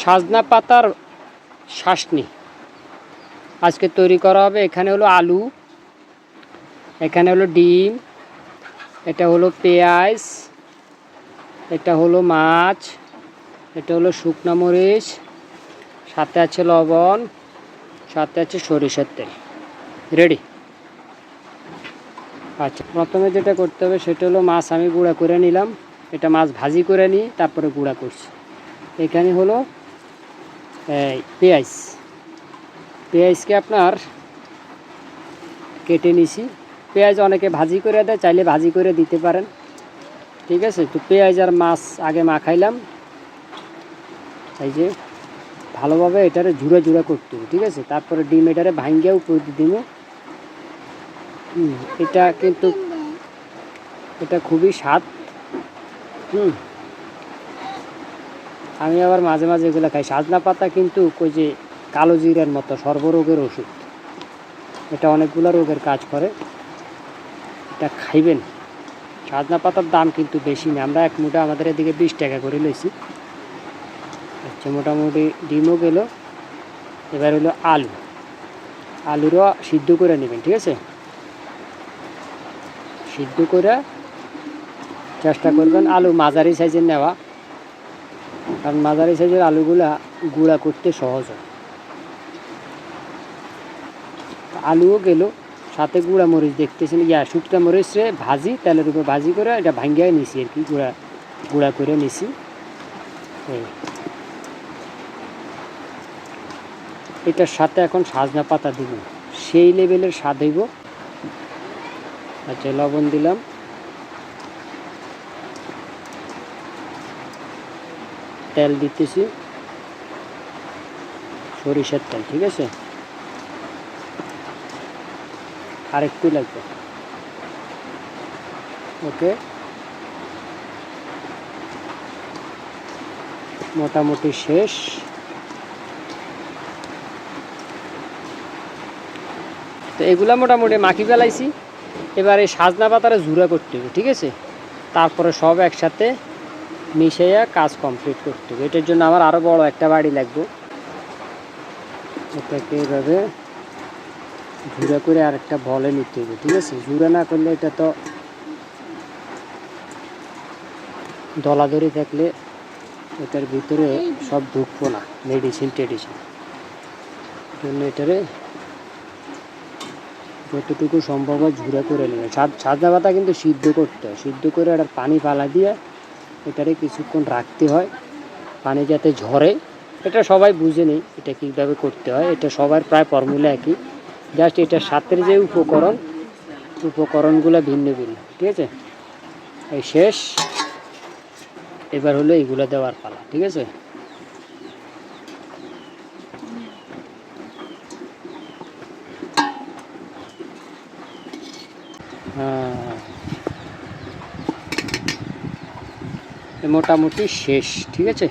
সাজনা পাতার শাসনি। আজকে তৈরি করা হবে, এখানে হলো আলু, এখানে হলো ডিম, এটা হলো পেঁয়াজ, এটা হলো মাছ, এটা হলো শুকনো মরিচ, সাথে আছে লবণ, সাথে আছে সরিষার তেল। রেডি আচ্ছা প্রথমে যেটা করতে হবে সেটা হলো মাছ আমি গুঁড়া করে নিলাম। এটা মাছ ভাজি করে নিই, তারপরে গুঁড়া করছি। এখানে হলো পেঁয়াজ। পেঁয়াজকে আপনার কেটে নিছি। পেঁয়াজ অনেকে ভাজি করে দেয় চাইলে ভাজি করে দিতে পারেন। ঠিক আছে? তো পেঁয়াজ আর মাছ আগে মাখাইলাম। এই যে ভালোভাবে এটারে ঝুড়া ঝুড়া করতে হবে ঠিক আছে? তারপরে ডিম এটারে ভাঙ্গিয়া উপরে দিব। হুম, এটা কিন্তু এটা খুবই স্বাদ। হুম। আমি আবার মাঝে মাঝে এগুলো খাই। সাজনা পাতা কিন্তু ওই যে কালো জিরার মতো, সর্বরোগের ওষুধ। এটা অনেকগুলো রোগের কাজ করে। এটা খাইবেন। সাজনা পাতার দাম কিন্তু বেশি না। আমরা এক মুঠা আমাদের এদিকে বিশ টাকা করে লইছি। আচ্ছা মোটামুটি ডিমও গেল। এবার হলো আলু। আলুরও সিদ্ধ করে নেবেন, ঠিক আছে? সিদ্ধ করে চেষ্টা করবেন আলু মাঝারি সাইজের নেওয়া। কারণ মাঝারি সাইজের আলুগুলা গুঁড়া করতে সহজ হয়। আলুও গেল, সাথে গুঁড়া মরিচ দেখতেছেন, ইয়া শুকনা মরিচে ভাজি, তেলের উপর ভাজি করে এটা ভাঙ্গিয়ে নিছি আর কি, গুঁড়া গুঁড়া করে নিছি। এটার সাথে এখন সাজনা পাতা দিব। সেই লেভেলের স্বাদ হইব। আচ্ছা লবণ দিলাম। তেল দিতেছি। সরিষার তেল, ঠিক আছে? আর একটু লাগবে। ওকে। মোটামুটি শেষ। তো এগুলা মোটামুটি মাখি ফেলাইছি। এবার সাজনা পাতারে ঝুরা করতে হবে, ঠিক আছে? তারপরে সব একসাথে মিশাইয়া কাজ কমপ্লিট করতে হবে। এটার জন্য আমার আরও বড় একটা বাড়ি লাগবে। এটাকে এভাবে ঝুরা করে আরেকটা বলে নিতে হবে, ঠিক আছে? ঝুরা না করলে এটা তো দলাদরি থাকলে এটার ভিতরে সব ঢুকবো না মেডিসিন টেডিসিন। জন্য এটারে যতটুকু সম্ভব হয় ঝুরা করে নেবে। সাজনা পাতা কিন্তু সিদ্ধ করতে হয়। সিদ্ধ করে একটা পানি পালা দিয়ে এটারে কিছুক্ষণ রাখতে হয়, পানি যাতে ঝরে। এটা সবাই বুঝে নেই এটা কীভাবে করতে হয়। এটা সবার প্রায় ফর্মুলা একই। জাস্ট এটার সাথের যে উপকরণ, উপকরণগুলো ভিন্ন ভিন্ন, ঠিক আছে? এই শেষ। এবার হলো এইগুলো দেওয়ার পালা, ঠিক আছে? হ্যাঁ। মোটামুটি শেষ ঠিক আছে?